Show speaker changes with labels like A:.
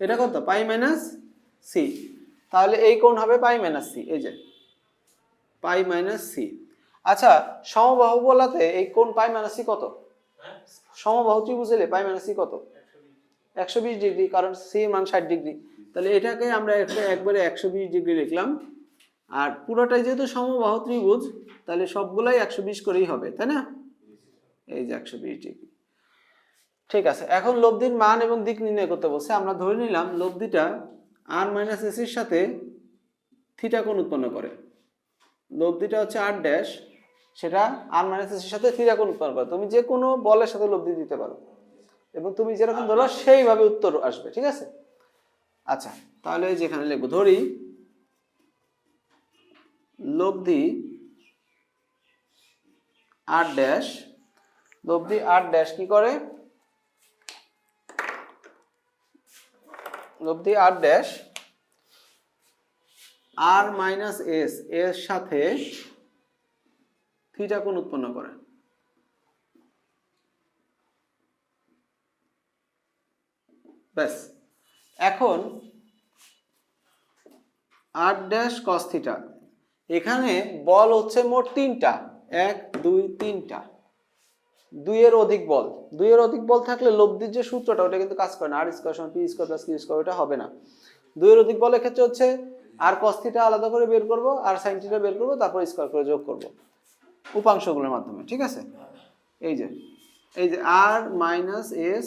A: এটা কত? পাই minus C তাহলে এই কোণ হবে পাই মাইনাস সি এই যে। পাই মাইনাস সি আচ্ছা সমবাহু বলাতে এই কোণ পাই মাইনাস সি কত? সমবাহু এলে পাই মাইনাস সি কত? একশো বিশ ডিগ্রি, কারণ সি মান ষাট ডিগ্রি। তাহলে এটাকে আমরা একবারে একশো বিশ ডিগ্রি লিখলাম। আর পুরোটাই যেহেতু সমবাহু ত্রিভুজ, তাহলে সবগুলাই একশো বিশ করেই হবে, তাই না? এই যে একশো বিশ ডিগ্রি। ঠিক আছে, এখন লব্ধির মান এবং দিক নির্ণয় করতে বলছে, আমরা ধরে নিলাম লব্ধিটা আর মাইনাস এসির সাথে থিটা কোণ উৎপন্ন করে। লব্ধিটা হচ্ছে আর ড্যাশ সেটা আর মাইনাস এসির সাথে থিটা কোণ উৎপন্ন করে। তুমি যে কোনো বলের সাথে লব্ধি দিতে পারো। এবং তুমি যেরকম ধরো, সেইভাবে উত্তর আসবে, ঠিক আছে? আচ্ছা তাহলে যেখানে লিখব, ধরি লব্ধি আর ড্যাশ লব্ধি আর ড্যাশ কি করে? লব্ধি আর ড্যাশ আর মাইনাস এস এর সাথে থিটা কোণ উৎপন্ন করে। ব্যাস। এখন আর ড্যাশ কস থিটা এখানে বল হচ্ছে মোট তিনটা, এক, দুই, তিনটা। দুইয়ের অধিক বল। দুইয়ের অধিক বল থাকলে লব্ধির যে সূত্রটা, ওটা কিন্তু কাজ করে না। আর স্কোয়ার সমান P square plus Q square ওটা হবে না। দুইয়ের অধিক বলের ক্ষেত্রে হচ্ছে আর কস্থিটা আলাদা করে বের করব আর সাইনটিটা বের করব, তারপর স্কোয়ার করে যোগ করব। উপাংশগুলোর মাধ্যমে, ঠিক আছে? এই যে এই যে আর মাইনাস এস